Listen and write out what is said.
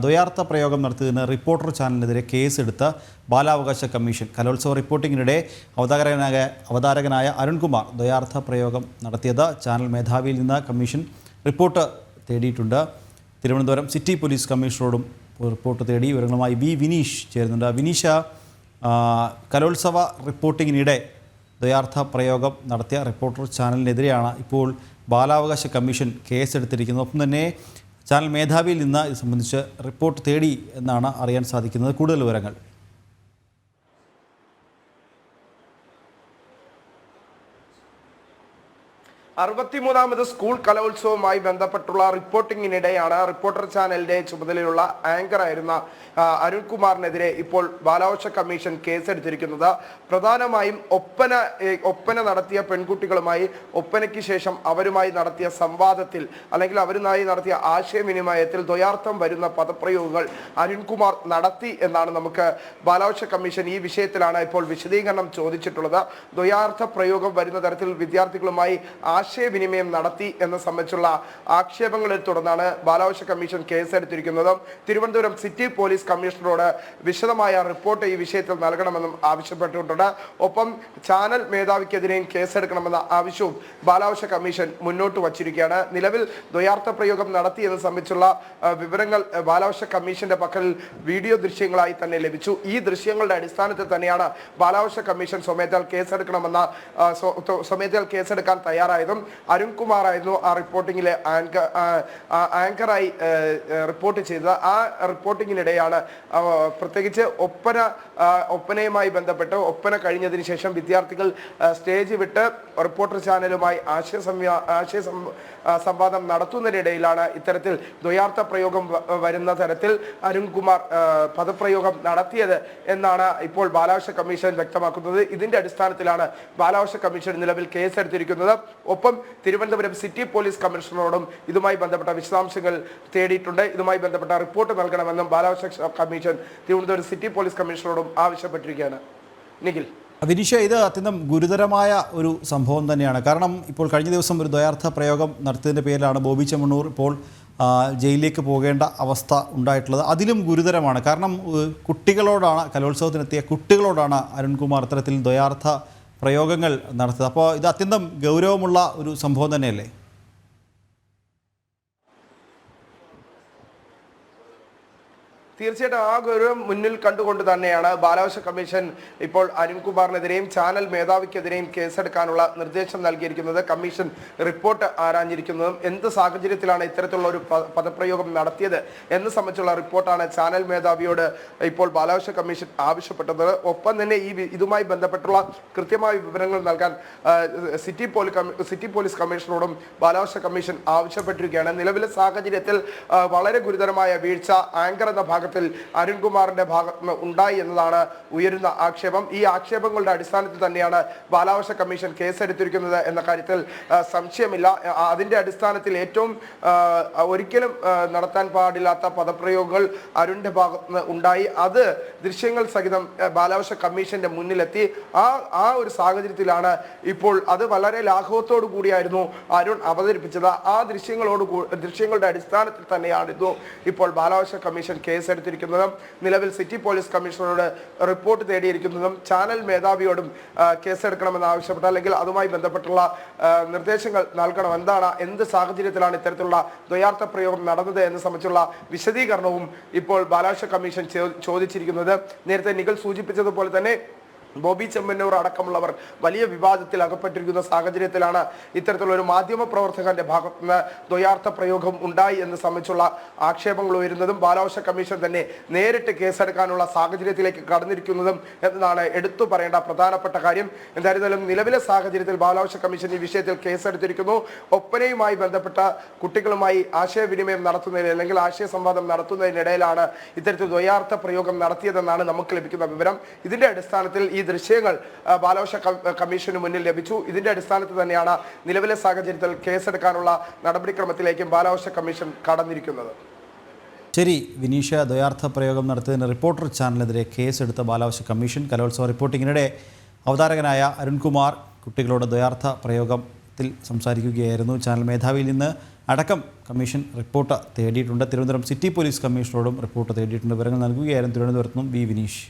ദ്വയാർത്ഥ പ്രയോഗം നടത്തിയതിന് റിപ്പോർട്ടർ ചാനലിനെതിരെ കേസെടുത്ത ബാലാവകാശ കമ്മീഷൻ. കലോത്സവ റിപ്പോർട്ടിങ്ങിനിടെ അവതാരകനായ അവതാരകനായ അരുൺകുമാർ ദ്വയാർത്ഥ പ്രയോഗം നടത്തിയത് ചാനൽ മേധാവിയിൽ നിന്ന് കമ്മീഷൻ റിപ്പോർട്ട് തേടിയിട്ടുണ്ട്. തിരുവനന്തപുരം സിറ്റി പോലീസ് കമ്മീഷണറോടും റിപ്പോർട്ട് തേടി വിവരങ്ങളുമായി വി വിനീഷ് ചേരുന്നുണ്ട്. വിനീഷ കലോത്സവ റിപ്പോർട്ടിങ്ങിനിടെ ദ്വയാർത്ഥ പ്രയോഗം നടത്തിയ റിപ്പോർട്ടർ ചാനലിനെതിരെയാണ് ഇപ്പോൾ ബാലാവകാശ കമ്മീഷൻ കേസെടുത്തിരിക്കുന്നത്. ഒപ്പം തന്നെ ചാനൽ മേധാവിയിൽ നിന്ന് ഇത് സംബന്ധിച്ച് റിപ്പോർട്ട് തേടി എന്നാണ് അറിയാൻ സാധിക്കുന്നത്. കൂടുതൽ വിവരങ്ങൾ. അറുപത്തിമൂന്നാമത് സ്കൂൾ കലോത്സവവുമായി ബന്ധപ്പെട്ടുള്ള റിപ്പോർട്ടിങ്ങിനിടെയാണ് റിപ്പോർട്ടർ ചാനലിന്റെ ചുമതലയുള്ള ആങ്കർ ആയിരുന്ന അരുൺകുമാറിനെതിരെ ഇപ്പോൾ ബാലാവകാശ കമ്മീഷൻ കേസെടുത്തിരിക്കുന്നത്. പ്രധാനമായും ഒപ്പന ഒപ്പന നടത്തിയ പെൺകുട്ടികളുമായി ഒപ്പനയ്ക്ക് ശേഷം അവരുമായി നടത്തിയ സംവാദത്തിൽ അല്ലെങ്കിൽ അവരുമായി നടത്തിയ ആശയവിനിമയത്തിൽ ദ്വയാർത്ഥം വരുന്ന പദപ്രയോഗങ്ങൾ അരുൺകുമാർ നടത്തി എന്നാണ് നമുക്ക് ബാലാവകാശ കമ്മീഷൻ ഈ വിഷയത്തിലാണ് ഇപ്പോൾ വിശദീകരണം ചോദിച്ചിട്ടുള്ളത്. ദ്വയാർത്ഥ പ്രയോഗം വരുന്ന തരത്തിൽ വിദ്യാർത്ഥികളുമായി ആശയവിനിമയം നടത്തി എന്ന സംബന്ധിച്ചുള്ള ആക്ഷേപങ്ങളെ തുടർന്നാണ് ബാലാവകാശ കമ്മീഷൻ കേസെടുത്തിരിക്കുന്നത് തിരുവനന്തപുരം സിറ്റി പോലീസ് കമ്മീഷണറോട് വിശദമായ റിപ്പോർട്ട് ഈ വിഷയത്തിൽ നൽകണമെന്നും ആവശ്യപ്പെട്ടിട്ടുണ്ട്. ഒപ്പം ചാനൽ മേധാവിക്കെതിരെയും കേസെടുക്കണമെന്ന ആവശ്യവും ബാലാവകാശ കമ്മീഷൻ മുന്നോട്ട് വച്ചിരിക്കുകയാണ്. നിലവിൽ ദ്വയാർത്ഥ പ്രയോഗം നടത്തി എന്ന് സംബന്ധിച്ചുള്ള വിവരങ്ങൾ ബാലാവകാശ കമ്മീഷന്റെ പക്കൽ വീഡിയോ ദൃശ്യങ്ങളായി തന്നെ ലഭിച്ചു. ഈ ദൃശ്യങ്ങളുടെ അടിസ്ഥാനത്തിൽ തന്നെയാണ് ബാലാവകാശ കമ്മീഷൻ സ്വമേധയാൽ കേസെടുക്കണമെന്ന സ്വമേധയാൽ കേസെടുക്കാൻ തയ്യാറായതും. അരുൺകുമാർ ആയിരുന്നു ആ റിപ്പോർട്ടിങ്ങിലെ ആങ്കർ ആങ്കറായി റിപ്പോർട്ട് ചെയ്തത്. ആ റിപ്പോർട്ടിങ്ങിനിടെയാണ് പ്രത്യേകിച്ച് ഒപ്പന ഒപ്പനയുമായി ബന്ധപ്പെട്ട് ഒപ്പന കഴിഞ്ഞതിന് ശേഷം വിദ്യാർത്ഥികൾ സ്റ്റേജ് വിട്ട് റിപ്പോർട്ടർ ചാനലുമായി ആശയ ആശയ സംവാദം നടത്തുന്നതിനിടയിലാണ് ഇത്തരത്തിൽ ദ്വയാർത്ഥ പ്രയോഗം വരുന്ന തരത്തിൽ അരുൺകുമാർ പദപ്രയോഗം നടത്തിയത് എന്നാണ് ഇപ്പോൾ ബാലാവകാശ കമ്മീഷൻ വ്യക്തമാക്കുന്നത്. ഇതിന്റെ അടിസ്ഥാനത്തിലാണ് ബാലാവകാശ കമ്മീഷൻ നിലവിൽ കേസെടുത്തിരിക്കുന്നത്. ഒപ്പം തിരുവനന്തപുരം സിറ്റി പോലീസ് കമ്മീഷണറോടും ഇതുമായി ബന്ധപ്പെട്ട വിശദാംശങ്ങൾ തേടിയിട്ടുണ്ട്. ഇതുമായി ബന്ധപ്പെട്ട റിപ്പോർട്ട് നൽകണമെന്നും ബാലാവകാശ കമ്മീഷൻ തിരുവനന്തപുരം സിറ്റി പോലീസ് കമ്മീഷണറോടും ആവശ്യപ്പെട്ടിരിക്കുകയാണ്. നിഖിൽ. വിനീഷ ഇത് അത്യന്തം ഗുരുതരമായ ഒരു സംഭവം തന്നെയാണ്. കാരണം ഇപ്പോൾ കഴിഞ്ഞ ദിവസം ഒരു ദ്വയാർത്ഥ പ്രയോഗം നടത്തിയതിന്റെ പേരിലാണ് ബോബി ചെമ്മണ്ണൂർ ഇപ്പോൾ ജയിലിലേക്ക് പോകേണ്ട അവസ്ഥ ഉണ്ടായിട്ടുള്ളത്. അതിലും ഗുരുതരമാണ്. കാരണം കുട്ടികളോടാണ് കലോത്സവത്തിനെത്തിയ കുട്ടികളോടാണ് അരുൺകുമാർ ഇത്തരത്തിൽ ദ്വയാർത്ഥ പ്രയോഗങ്ങൾ നടത്തുന്നത്. അപ്പോൾ ഇത് അത്യന്തം ഗൗരവമുള്ള ഒരു സംഭവം തന്നെയല്ലേ? തീർച്ചയായിട്ടും ആ ഗൗരവം മുന്നിൽ കണ്ടുകൊണ്ട് തന്നെയാണ് ബാലാവകാശ കമ്മീഷൻ ഇപ്പോൾ അരുൺകുമാറിനെതിരെയും ചാനൽ മേധാവിക്കെതിരെയും കേസെടുക്കാനുള്ള നിർദ്ദേശം നൽകിയിരിക്കുന്നത് കമ്മീഷൻ റിപ്പോർട്ട് ആരാഞ്ഞിരിക്കുന്നതും എന്ത് സാഹചര്യത്തിലാണ് ഇത്തരത്തിലുള്ള ഒരു പദപ്രയോഗം നടത്തിയത് എന്ന് സംബന്ധിച്ചുള്ള റിപ്പോർട്ടാണ് ചാനൽ മേധാവിയോട് ഇപ്പോൾ ബാലാവകാശ കമ്മീഷൻ ആവശ്യപ്പെട്ടത്. ഒപ്പം തന്നെ ഈ ഇതുമായി ബന്ധപ്പെട്ടുള്ള കൃത്യമായ വിവരങ്ങൾ നൽകാൻ സിറ്റി പോലീസ് സിറ്റി പോലീസ് കമ്മീഷണറോടും ബാലാവകാശ കമ്മീഷൻ ആവശ്യപ്പെട്ടിരിക്കുകയാണ്. നിലവിലെ സാഹചര്യത്തിൽ വളരെ ഗുരുതരമായ വീഴ്ച ആങ്കർ എന്ന ഭാഗത്തിൽ അരുൺകുമാറിന്റെ ഭാഗത്ത് ഉണ്ടായി എന്നതാണ് ഉയരുന്ന ആക്ഷേപം. ഈ ആക്ഷേപങ്ങളുടെ അടിസ്ഥാനത്തിൽ തന്നെയാണ് ബാലാവകാശ കമ്മീഷൻ കേസെടുത്തിരിക്കുന്നത് എന്ന കാര്യത്തിൽ സംശയമില്ല. അതിന്റെ അടിസ്ഥാനത്തിൽ ഏറ്റവും ഒരിക്കലും നടത്താൻ പാടില്ലാത്ത പദപ്രയോഗങ്ങൾ അരുണിന്റെ ഭാഗത്ത് ഉണ്ടായി. അത് ദൃശ്യങ്ങൾ സഹിതം ബാലാവകാശ കമ്മീഷന്റെ മുന്നിലെത്തി. ആ ആ ഒരു സാഹചര്യത്തിലാണ് ഇപ്പോൾ അത് വളരെ ലാഘവത്തോടു കൂടിയായിരുന്നു അരുൺ അവതരിപ്പിച്ചത്. ആ ദൃശ്യങ്ങളോട് ദൃശ്യങ്ങളുടെ അടിസ്ഥാനത്തിൽ തന്നെയായിരുന്നു ഇപ്പോൾ ബാലാവകാശ കമ്മീഷൻ കേസെടുത്തിരിക്കുന്നതും നിലവിൽ സിറ്റി പോലീസ് കമ്മീഷണറോട് റിപ്പോർട്ട് തേടിയിരിക്കുന്നതും ചാനൽ മേധാവിയോടും കേസെടുക്കണമെന്ന് ആവശ്യപ്പെട്ട അല്ലെങ്കിൽ അതുമായി ബന്ധപ്പെട്ടുള്ള നിർദ്ദേശങ്ങൾ നൽകണം. എന്താണ് എന്ത് സാഹചര്യത്തിലാണ് ഇത്തരത്തിലുള്ള ദ്വയാർത്ഥ പ്രയോഗം നടന്നത് എന്ന് സംബന്ധിച്ചുള്ള വിശദീകരണവും ഇപ്പോൾ ബാലാവകാശ കമ്മീഷൻ ചോദിച്ചിരിക്കുന്നത്. നേരത്തെ നിഖൽ സൂചിപ്പിച്ചതുപോലെ തന്നെ ബോബി ചെമ്മന്നൂർ അടക്കമുള്ളവർ വലിയ വിവാദത്തിൽ അകപ്പെട്ടിരിക്കുന്ന സാഹചര്യത്തിലാണ് ഇത്തരത്തിലുള്ള ഒരു മാധ്യമ പ്രവർത്തകന്റെ ഭാഗത്ത് നിന്ന് ദ്വയാർത്ഥ പ്രയോഗം ഉണ്ടായി എന്ന് സംബന്ധിച്ചുള്ള ആക്ഷേപങ്ങൾ ഉയരുന്നതും ബാലാവശ കമ്മീഷൻ തന്നെ നേരിട്ട് കേസെടുക്കാനുള്ള സാഹചര്യത്തിലേക്ക് കടന്നിരിക്കുന്നതും എന്നതാണ് എടുത്തു പറയേണ്ട പ്രധാനപ്പെട്ട കാര്യം. എന്തായിരുന്നാലും നിലവിലെ സാഹചര്യത്തിൽ ബാലാവശ കമ്മീഷൻ ഈ വിഷയത്തിൽ കേസെടുത്തിരിക്കുന്നു. ഒപ്പനയുമായി ബന്ധപ്പെട്ട കുട്ടികളുമായി ആശയവിനിമയം നടത്തുന്നതിന് അല്ലെങ്കിൽ ആശയ സംവാദം നടത്തുന്നതിനിടയിലാണ് ഇത്തരത്തിൽ ദ്വയാർത്ഥ പ്രയോഗം നടത്തിയതെന്നാണ് നമുക്ക് ലഭിക്കുന്ന വിവരം. ഇതിന്റെ അടിസ്ഥാനത്തിൽ ഈ ദൃശ്യങ്ങൾ ബാലവശ കമ്മീഷന് മുന്നിൽ ലഭിച്ചു. ഇതിന്റെ അടിസ്ഥാനത്തിൽ തന്നെയാണ് നിലവിലെ സാഹചര്യത്തിൽ കേസെടുക്കാനുള്ള നടപടിക്രമത്തിലേക്കും ബാലാവശ കമ്മീഷൻ കടന്നിരിക്കുന്നത്. ശരി വിനീഷ ദ്വയാർത്ഥ പ്രയോഗം നടത്തിയതിന് റിപ്പോർട്ടർ ചാനലിനെതിരെ കേസെടുത്ത ബാലാവശ കമ്മീഷൻ കലോത്സവ റിപ്പോർട്ടിങ്ങിനിടെ അവതാരകനായ അരുൺകുമാർ കുട്ടികളോട് ദ്വയാർത്ഥ പ്രയോഗത്തിൽ സംസാരിക്കുകയായിരുന്നു. ചാനൽ മേധാവിയിൽ നിന്ന് അടക്കം കമ്മീഷൻ റിപ്പോർട്ട് തേടിയിട്ടുണ്ട്. തിരുവനന്തപുരം സിറ്റി പോലീസ് കമ്മീഷണറോടും റിപ്പോർട്ട് തേടിയിട്ടുണ്ട്. വിവരങ്ങൾ നൽകുകയായിരുന്നു തിരുവനന്തപുരത്തുനിന്നും വി വിനീഷ്.